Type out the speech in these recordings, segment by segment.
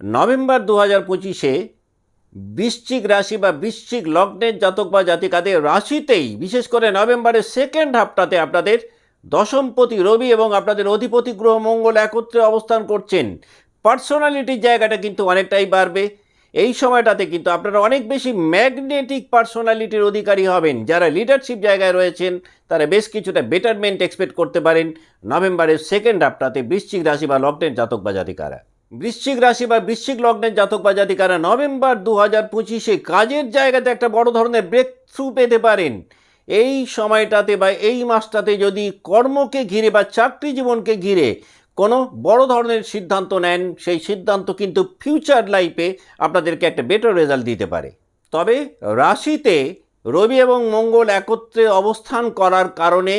November দু হাজার পঁচিশে বৃশ্চিক রাশি বা বৃশ্চিক লগ্নের জাতক বা জাতিকাদের রাশিতেই, বিশেষ করে নভেম্বরের সেকেন্ড হাফটাতে আপনাদের দশমপতি রবি এবং আপনাদের অধিপতি গ্রহ মঙ্গল একত্রে অবস্থান করছেন। পার্সোনালিটির জায়গাটা কিন্তু অনেকটাই বাড়বে। এই সময়টাতে কিন্তু আপনারা অনেক বেশি ম্যাগনেটিক পার্সোনালিটির অধিকারী হবেন। যারা লিডারশিপ জায়গায় রয়েছেন, তারা বেশ কিছুটা বেটারমেন্ট এক্সপেক্ট করতে পারেন নভেম্বরের সেকেন্ড হাফটাতে বৃশ্চিক রাশি বা লগ্নের জাতক বা জাতিকারা। বৃশ্চিক রাশি বা বৃশ্চিক লগ্নের জাতক বা জাতিকারা নভেম্বর দু হাজার পঁচিশে কাজের জায়গাতে একটা বড় ধরনের ব্রেক থ্রু পেতে পারেন। এই সময়টাতে বা এই মাসটাতে যদি কর্মকে ঘিরে বা চাকরি জীবনকে ঘিরে কোনো বড় ধরনের সিদ্ধান্ত নেন, সেই সিদ্ধান্ত কিন্তু ফিউচার লাইফে আপনাদেরকে একটা বেটার রেজাল্ট দিতে পারে। তবে রাশিতে রবি এবং মঙ্গল একত্রে অবস্থান করার কারণে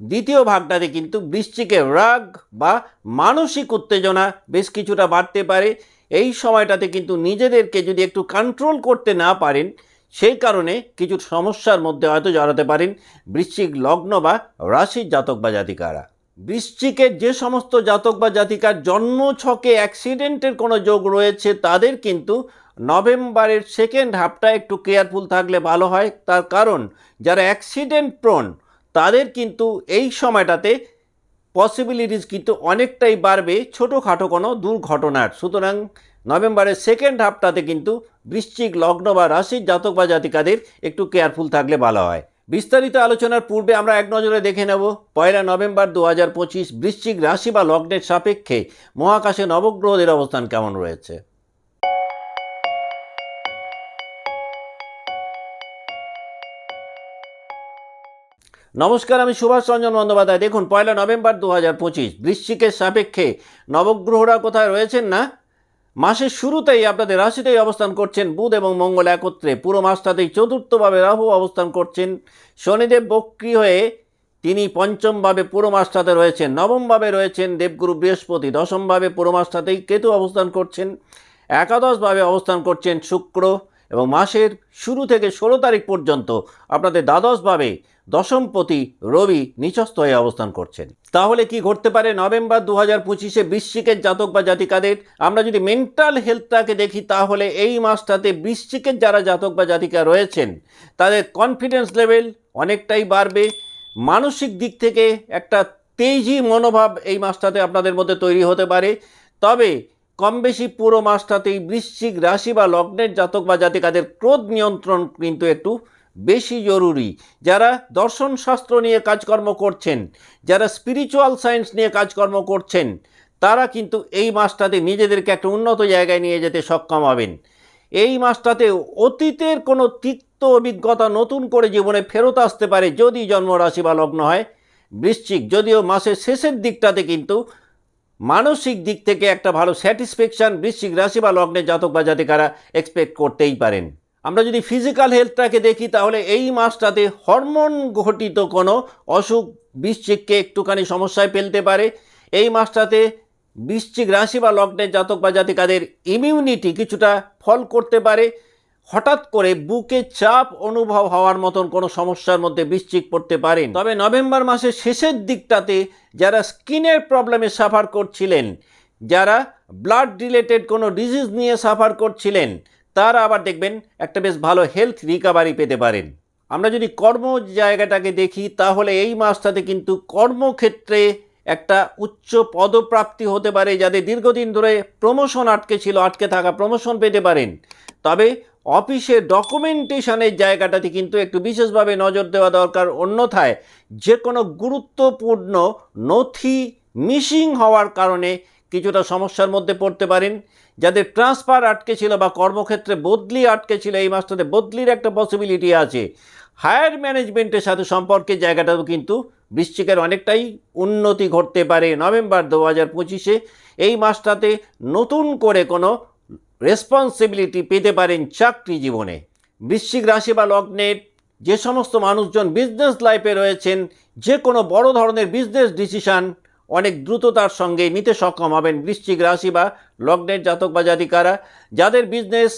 দ্বিতীয় ভাগটাতে কিন্তু বৃশ্চিকের রাগ বা মানসিক উত্তেজনা বেশ কিছুটা বাড়তে পারে। এই সময়টাতে কিন্তু নিজেদেরকে যদি একটু কন্ট্রোল করতে না পারেন, সেই কারণে কিছু সমস্যার মধ্যে হয়তো জড়াতে পারেন বৃশ্চিক লগ্ন বা রাশির জাতক বা জাতিকারা। বৃশ্চিকের যে সমস্ত জাতক বা জাতিকার জন্ম ছকে অ্যাক্সিডেন্টের কোনো যোগ রয়েছে, তাদের কিন্তু নভেম্বরের সেকেন্ড হাফটা একটু কেয়ারফুল থাকলে ভালো হয়। তার কারণ, যারা অ্যাক্সিডেন্ট প্রন তাদের কিন্তু এই সময়টাতে পসিবিলিটিস কিন্তু অনেকটাই বাড়বে ছোটোখাটো কোনো দুর্ঘটনার। সুতরাং নভেম্বরের সেকেন্ড হাফটাতে কিন্তু বৃশ্চিক লগ্ন বা রাশির জাতক বা জাতিকাদের একটু কেয়ারফুল থাকলে ভালো হয়। বিস্তারিত আলোচনার পূর্বে আমরা এক নজরে দেখে নেব, পয়লা নভেম্বর দু হাজার পঁচিশ বৃশ্চিক রাশি বা লগ্নের সাপেক্ষে মহাকাশে নবগ্রহদের অবস্থান কেমন রয়েছে। নমস্কার, আমি সুভাষ রঞ্জন বন্দ্যোপাধ্যায়। দেখুন, পয়লা নভেম্বর দু হাজার পঁচিশ, বৃশ্চিকের সাপেক্ষে নবগ্রহরা কোথায় রয়েছেন না? মাসের শুরুতেই আপনাদের রাশিতেই অবস্থান করছেন বুধ এবং মঙ্গল একত্রে। পুরো মাসটাতেই চতুর্থভাবে রাহু অবস্থান করছেন। শনিদেব বক্রি হয়ে তিনি পঞ্চমভাবে পুরো মাসটাতে রয়েছেন। নবমভাবে রয়েছেন দেবগুরু বৃহস্পতি। দশমভাবে পুরো মাসটাতেই কেতু অবস্থান করছেন। একাদশভাবে অবস্থান করছেন শুক্র। এবং মাসের শুরু থেকে ষোলো তারিখ পর্যন্ত আপনাদের দ্বাদশভাবে দশমপতি রবি নিচস্থ হয়ে অবস্থান করছেন। তাহলে কি ঘটতে পারে? নভেম্বর দু হাজার পঁচিশে বৃশ্চিকের জাতক বা জাতিকাদের, আমরা যদি মেন্টাল হেলথটাকে দেখি, তাহলে এই মাসটাতে বৃশ্চিকের যারা জাতক বা জাতিকা রয়েছেন, তাদের কনফিডেন্স লেভেল অনেকটাই বাড়বে। মানসিক দিক থেকে একটা তেজি মনোভাব এই মাসটাতে আপনাদের মধ্যে তৈরি হতে পারে। তবে কম বেশি পুরো মাসটাতেই বৃশ্চিক রাশি বা লগ্নের জাতক বা জাতিকাদের ক্রোধ নিয়ন্ত্রণ কিন্তু একটু বেশি জরুরি। যারা দর্শন শাস্ত্র নিয়ে কাজকর্ম করছেন, যারা স্পিরিচুয়াল সায়েন্স নিয়ে কাজকর্ম করছেন, তারা কিন্তু এই মাসটাতে নিজেদেরকে একটা উন্নত জায়গায় নিয়ে যেতে সক্ষম হবেন। এই মাসটাতে অতীতের কোনো তিক্ত অভিজ্ঞতা নতুন করে জীবনে ফেরত আসতে পারে যদি জন্মরাশি বা লগ্ন হয়। বৃশ্চিক, যদিও মাসের শেষের দিকটাতে কিন্তু মানসিক দিক থেকে একটা ভালো স্যাটিসফ্যাকশান বৃশ্চিক রাশি বা লগ্নের জাতক বা জাতিকারা এক্সপেক্ট করতেই পারেন। আমরা যদি ফিজিক্যাল হেলথটাকে দেখি, তাহলে এই মাসটাতে হরমোন ঘটিত কোনো অসুখ বৃশ্চিককে একটুখানি সমস্যায় ফেলতে পারে। এই মাসটাতে বৃশ্চিক রাশি বা লগ্নের জাতক বা জাতিকাদের ইমিউনিটি কিছুটা ফল করতে পারে। হঠাৎ করে বুকে চাপ অনুভব হওয়ার মতন কোনো সমস্যার মধ্যে বৃশ্চিক পড়তে পারেন। তবে নভেম্বর মাসের শেষের দিকটাতে যারা স্কিনের প্রবলেমে সাফার করছিলেন, যারা ব্লাড রিলেটেড কোনো ডিজিজ নিয়ে সাফার করছিলেন, তারা আবার দেখবেন একটা বেশ ভালো হেলথ রিকাভারি পেতে পারেন। আমরা যদি কর্ম জায়গাটাকে দেখি, তাহলে এই মাসটাতে কিন্তু কর্মক্ষেত্রে একটা উচ্চ পদপ্রাপ্তি হতে পারে, যাদের দীর্ঘদিন ধরে প্রমোশন আটকে ছিল, আটকে থাকা প্রমোশন পেতে পারেন। তবে অফিসের ডকুমেন্টেশনের জায়গাটাতে কিন্তু একটু বিশেষভাবে নজর দেওয়া দরকার। অন্যথায় যে কোনো গুরুত্বপূর্ণ নথি মিসিং হওয়ার কারণে কিছুটা সমস্যার মধ্যে পড়তে পারেন। যাদের ট্রান্সফার আটকে ছিল বা কর্মক্ষেত্রে বদলি আটকে ছিল, এই মাসটাতে বদলির একটা পসিবিলিটি আছে। হায়ার ম্যানেজমেন্টের সাথে সম্পর্কের জায়গাটাও কিন্তু বৃশ্চিকের অনেকটাই উন্নতি ঘটতে পারে। নভেম্বর দু হাজার পঁচিশে এই মাসটাতে নতুন করে কোনো রেসপন্সিবিলিটি পেতে পারেন চাকরি জীবনে। বৃশ্চিক রাশি বা লগ্নের যে সমস্ত মানুষজন বিজনেস লাইফে রয়েছেন, যে কোনো বড় ধরনের বিজনেস ডিসিশান অনেক দ্রুততার সঙ্গে নিতে সক্ষম হবেন বৃশ্চিক রাশি বা লগ্নের জাতক বা জাতিকারা। যাদের বিজনেস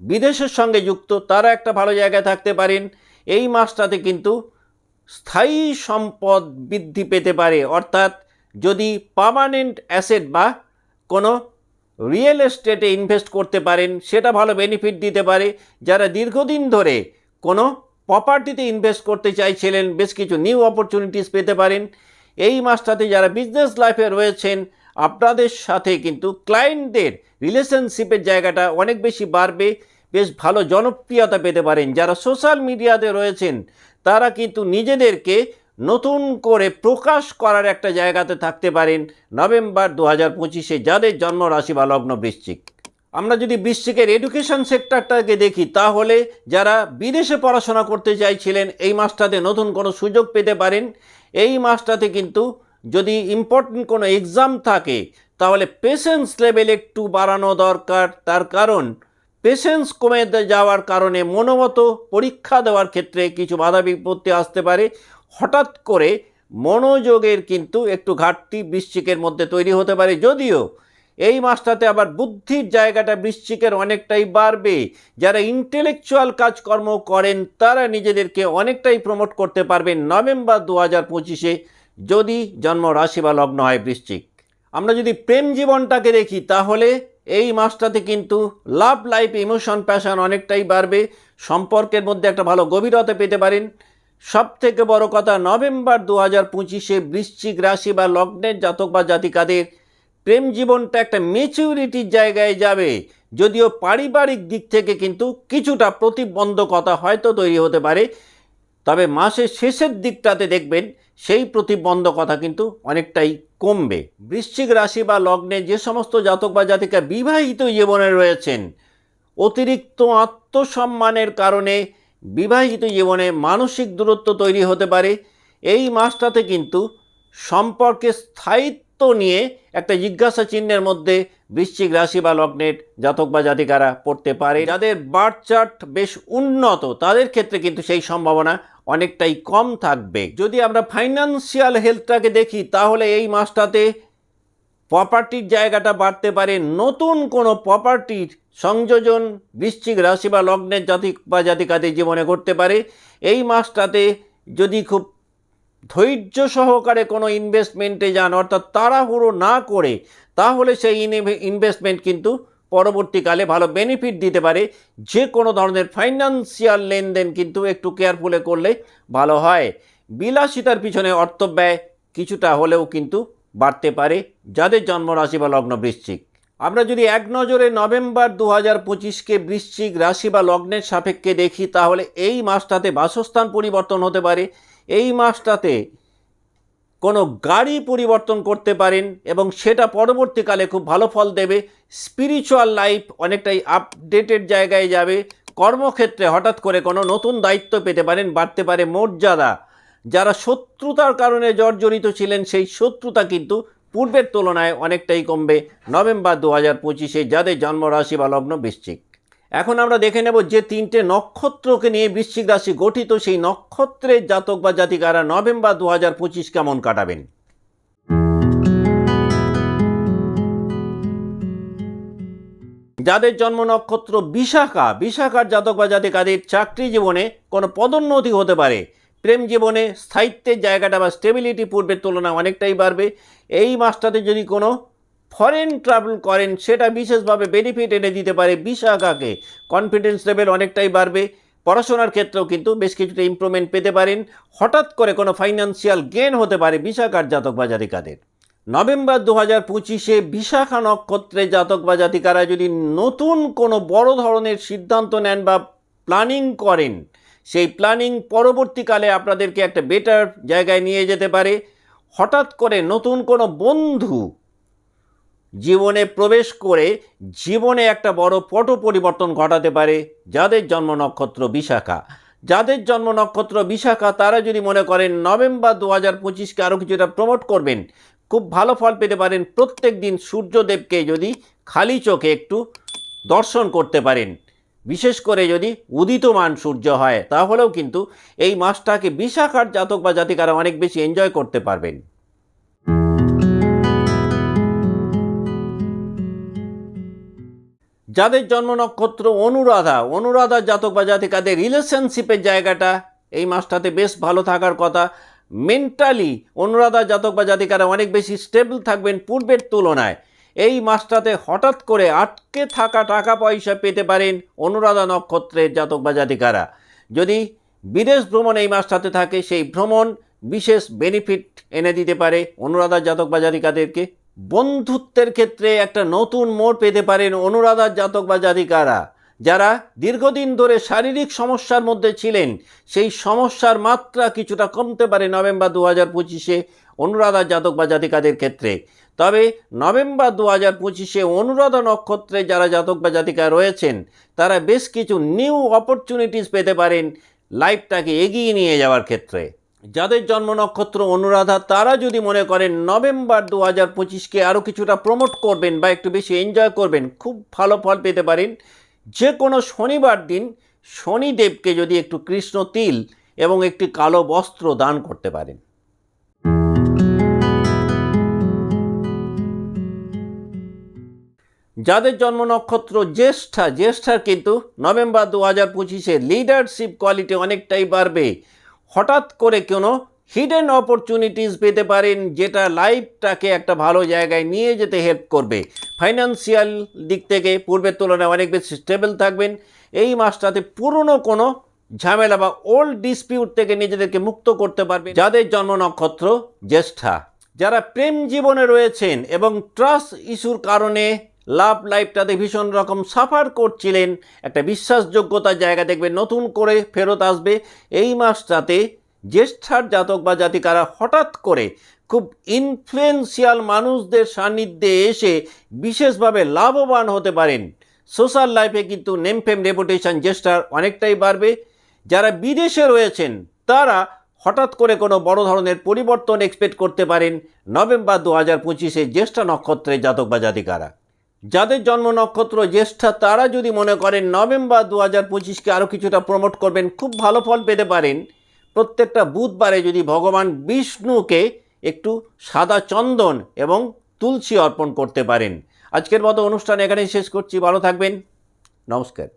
বিদেশের সঙ্গে যুক্ত, তারা একটা ভালো জায়গায় থাকতে পারেন। এই মাসটাতে কিন্তু স্থায়ী সম্পদ বৃদ্ধি পেতে পারে। অর্থাৎ যদি পার্মানেন্ট অ্যাসেট বা কোনো রিয়েল এস্টেটে ইনভেস্ট করতে পারেন, সেটা ভালো বেনিফিট দিতে পারে। যারা দীর্ঘদিন ধরে কোনো প্রপার্টিতে ইনভেস্ট করতে চাইছিলেন, বেশ কিছু নিউ অপরচুনিটিস পেতে পারেন। এই মাসটাতে যারা বিজনেস লাইফে রয়েছেন, আপনাদের সাথে কিন্তু ক্লায়েন্টদের রিলেশনশিপের জায়গাটা অনেক বেশি বাড়বে, বেশ ভালো জনপ্রিয়তা পেতে পারেন। যারা সোশ্যাল মিডিয়াতে রয়েছেন, তারা কিন্তু নিজেদেরকে নতুন করে প্রকাশ করার একটা জায়গাতে থাকতে পারেন নভেম্বর দু হাজার পঁচিশে যাদের জন্ম রাশি বা লগ্ন বৃশ্চিক। আমরা যদি বৃশ্চিকের এডুকেশন সেক্টরটাকে দেখি, তাহলে যারা বিদেশে পড়াশোনা করতে চাইছিলেন, এই মাসটাতে নতুন কোনো সুযোগ পেতে পারেন। এই মাসটাতে কিন্তু যদি ইম্পর্টেন্ট কোনো এক্সাম থাকে, তাহলে পেশেন্স লেভেল একটু বাড়ানো দরকার। তার কারণ পেশেন্স কমে যাওয়ার কারণে মনোমতো পরীক্ষা দেওয়ার ক্ষেত্রে কিছু বাধা বিপত্তি আসতে পারে। হঠাৎ করে মনোযোগের কিন্তু একটু ঘাটতি বৃশ্চিকের মধ্যে তৈরি হতে পারে। যদিও এই মাসটাতে আবার বুদ্ধির জায়গাটা বৃশ্চিকের অনেকটাই বাড়বে। যারা ইন্টেলেকচুয়াল কাজকর্ম করেন, তারা নিজেদেরকে অনেকটাই প্রমোট করতে পারবেন নভেম্বর দু হাজার পঁচিশে, যদি জন্ম রাশি বা লগ্ন হয় বৃশ্চিক। আমরা যদি প্রেম জীবনটাকে দেখি, তাহলে এই মাসটাতে কিন্তু লাভ লাইফ ইমোশন প্যাশন অনেকটাই বাড়বে। সম্পর্কের মধ্যে একটা ভালো গভীরতা পেতে পারেন। সব থেকে বড় কথা, নভেম্বর দু হাজার পঁচিশে বৃশ্চিক রাশি বা লগ্নের জাতক বা জাতিকাদের প্রেম জীবনটা একটা মেচিউরিটির জায়গায় যাবে। যদিও পারিবারিক দিক থেকে কিন্তু কিছুটা প্রতিবন্ধকতা হয়তো তৈরি হতে পারে। তবে মাসের শেষের দিকটাতে দেখবেন সেই প্রতিবন্ধকতা কিন্তু অনেকটাই কমবে। বৃশ্চিক রাশি বা লগ্নে যে সমস্ত জাতক বা জাতিকা বিবাহিত জীবনে রয়েছেন, অতিরিক্ত আত্মসম্মানের কারণে বিবাহিত জীবনে মানসিক দূরত্ব তৈরি হতে পারে। এই মাসটাতে কিন্তু সম্পর্কে স্থায়িত্ব নিয়ে একটা জিজ্ঞাসা চিহ্নের মধ্যে বৃশ্চিক রাশি বা লগ্নের জাতক বা জাতিকারা পড়তে পারে। যাদের বার্থ চার্ট বেশ উন্নত, তাদের ক্ষেত্রে কিন্তু সেই সম্ভাবনা অনেকটাই কম থাকবে। যদি আমরা ফাইন্যান্সিয়াল হেলথটাকে দেখি, তাহলে এই মাসটাতে প্রপার্টির জায়গাটা বাড়তে পারে। নতুন কোনো প্রপার্টির সংযোজন বৃশ্চিক রাশি বা লগ্নের জাতি বা জাতিকাদের জীবনে ঘটতে পারে। এই মাসটাতে যদি খুব ধৈর্য সহকারে কোনো ইনভেস্টমেন্টে যান, অর্থাৎ তাড়াহুড়ো না করে, তাহলে সেই ইনভেস্টমেন্ট কিন্তু পরবর্তীকালে ভালো বেনিফিট দিতে পারে। যে কোনো ধরনের ফাইন্যান্সিয়াল লেনদেন কিন্তু একটু কেয়ারফুলে করলে ভালো হয়। বিলাসিতার পিছনে অর্থ ব্যয় কিছুটা হলেও কিন্তু বাড়তে পারে, যাদের জন্মরাশি বা লগ্ন বৃশ্চিক আমরা যদি এক নজরে নভেম্বর দু হাজার পঁচিশকে বৃশ্চিক রাশি বা লগ্নের সাপেক্ষে দেখি, তাহলে এই মাসটাতে বাসস্থান পরিবর্তন হতে পারে। এই মাসটাতে কোনো গাড়ি পরিবর্তন করতে পারেন এবং সেটা পরবর্তীকালে খুব ভালো ফল দেবে। স্পিরিচুয়াল লাইফ অনেকটাই আপডেটেড জায়গায় যাবে। কর্মক্ষেত্রে হঠাৎ করে কোনো নতুন দায়িত্ব পেতে পারেন, বাড়তে পারে মর্যাদা। যারা শত্রুতার কারণে জর্জরিত ছিলেন, সেই শত্রুতা কিন্তু পূর্বের তুলনায় অনেকটাই কমবে। নভেম্বর দু হাজার পঁচিশে যাদের জন্মরাশি বা লগ্ন বৃশ্চিক। এখন আমরা দেখে নেব যে তিনটে নক্ষত্রকে নিয়ে বৃশ্চিক রাশি গঠিত, সেই নক্ষত্রের জাতক বা জাতিকারা নভেম্বর দু হাজার পঁচিশ কেমন কাটাবেন? যাদের জন্ম নক্ষত্র বিশাখা, বিশাখার জাতক বা জাতিকাদের চাকরি জীবনে কোনো পদোন্নতি হতে পারে। প্রেম জীবনে স্থায়িত্বের জায়গাটা বা স্টেবিলিটি পূর্বের তুলনায় অনেকটাই বাড়বে। এই মাসটাতে যদি কোনো ফরেন ট্রাভেল করেন, সেটা বিশেষভাবে বেনিফিট এনে দিতে পারে বিশাখাকে। কনফিডেন্স লেভেল অনেকটাই বাড়বে, পড়াশোনার ক্ষেত্রেও কিন্তু বেশ কিছুটা ইমপ্রুভমেন্ট পেতে পারেন। হঠাৎ করে কোনো ফাইন্যান্সিয়াল গেন হতে পারে বিশাখার জাতক বা জাতিকাদের। নভেম্বর দু হাজার পঁচিশে বিশাখা নক্ষত্রে জাতক বা জাতিকারা যদি নতুন কোনো বড় ধরনের সিদ্ধান্ত নেন বা প্ল্যানিং করেন, সেই প্ল্যানিং পরবর্তীকালে আপনাদেরকে একটা বেটার জায়গায় নিয়ে যেতে পারে। হঠাৎ করে নতুন কোনো বন্ধু জীবনে প্রবেশ করে জীবনে একটা বড় পট পরিবর্তন ঘটাতে পারে যাদের জন্ম নক্ষত্র বিশাখা। যাদের জন্ম নক্ষত্র বিশাখা, তারা যদি মনে করেন নভেম্বর দু হাজার পঁচিশকে আরও কিছুটা প্রমোট করবেন, খুব ভালো ফল পেতে পারেন। প্রত্যেক দিন সূর্যদেবকে যদি খালি চোখে একটু দর্শন করতে পারেন, বিশেষ করে যদি উদিতমান সূর্য হয়, তাহলেও কিন্তু এই মাসটাকে বিশাখার জাতক বা জাতিকারা অনেক বেশি এনজয় করতে পারবেন। যাদের জন্ম নক্ষত্র অনুরাধা অনুরাধা জাতক বা জাতিকাদের রিলেশনশিপের জায়গাটা এই মাসটাতে বেশ ভালো থাকার কথা। মেন্টালি অনুরাধা জাতক বা জাতিকারা অনেক বেশি স্টেবল থাকবেন পূর্বের তুলনায়। এই মাসটাতে হঠাৎ করে আটকে থাকা টাকা পয়সা পেতে পারেন অনুরাধা নক্ষত্রের জাতক বা জাতিকারা। যদি বিদেশ ভ্রমণ এই মাসটাতে থাকে, সেই ভ্রমণ বিশেষ বেনিফিট এনে দিতে পারে অনুরাধার জাতক বা জাতিকাদেরকে। বন্ধুত্বের ক্ষেত্রে একটা নতুন মোড় পেতে পারেন অনুরাধার জাতক বা জাতিকারা। যারা দীর্ঘদিন ধরে শারীরিক সমস্যার মধ্যে ছিলেন, সেই সমস্যার মাত্রা কিছুটা কমতে পারে নভেম্বর দু হাজার পঁচিশে অনুরাধার জাতক বা জাতিকাদের ক্ষেত্রে। তবে নভেম্বর দু হাজার পঁচিশে অনুরাধা নক্ষত্রে যারা জাতক বা জাতিকা রয়েছেন, তারা বেশ কিছু নিউ অপরচুনিটিস পেতে পারেন লাইফটাকে এগিয়ে নিয়ে যাওয়ার ক্ষেত্রে। যাদের জন্ম নক্ষত্র অনুরাধা, তারা যদি মনে করেন নভেম্বর দু হাজার পঁচিশকে আরও কিছুটা প্রমোট করবেন বা একটু বেশি এনজয় করবেন, খুব ভালো ফল পেতে পারেন। যে কোনো শনিবার দিন শনিদেবকে যদি একটু কৃষ্ণ তিল এবং একটি কালো বস্ত্র দান করতে পারেন। যাদের জন্ম নক্ষত্র জ্যেষ্ঠা, জ্যেষ্ঠার কিন্তু নভেম্বর দু হাজার পঁচিশে লিডারশিপ কোয়ালিটি অনেকটাই বাড়বে। হঠাৎ করে কোনো হিডেন অপরচুনিটিস পেতে পারেন যেটা লাইফটাকে একটা ভালো জায়গায় নিয়ে যেতে হেল্প করবে। ফাইন্যান্সিয়াল দিক থেকে পূর্বের তুলনায় অনেক বেশি স্টেবল থাকবেন। এই মাসটাতে পুরনো কোনো ঝামেলা বা ওল্ড ডিসপিউট থেকে নিজেদেরকে মুক্ত করতে পারবে যাদের জন্ম নক্ষত্র জ্যেষ্ঠা, যারা প্রেম জীবনে রয়েছেন এবং ট্রাস্ট ইস্যুর কারণে লাভ লাইফটাতে ভীষণ রকম সাফার করছিলেন। একটা বিশ্বাসযোগ্যতার জায়গা দেখবে নতুন করে ফেরত আসবে। এই মাসটাতে জ্যেষ্ঠার জাতক বা জাতিকারা হঠাৎ করে খুব ইনফ্লুয়েন্সিয়াল মানুষদের সান্নিধ্যে এসে বিশেষভাবে লাভবান হতে পারেন। সোশ্যাল লাইফে কিন্তু নেম ফেম রেপুটেশন জ্যেষ্ঠার অনেকটাই বাড়বে। যারা বিদেশে রয়েছেন, তারা হঠাৎ করে কোনো বড় ধরনের পরিবর্তন এক্সপেক্ট করতে পারেন। নভেম্বর দু হাজার পঁচিশে জ্যেষ্ঠা নক্ষত্রের জাতক বা জাতিকারা। যাদের জন্ম নক্ষত্র জ্যেষ্ঠা, তারা যদি মনে করেন নভেম্বর দু হাজার পঁচিশকে আরও কিছুটা প্রমোট করবেন, খুব ভালো ফল পেতে পারেন। প্রত্যেকটা বুধবারে যদি ভগবান বিষ্ণুকে একটু সাদা চন্দন এবং তুলসী অর্পণ করতে পারেন। আজকের মতো অনুষ্ঠান এখানেই শেষ করছি, ভালো থাকবেন। নমস্কার।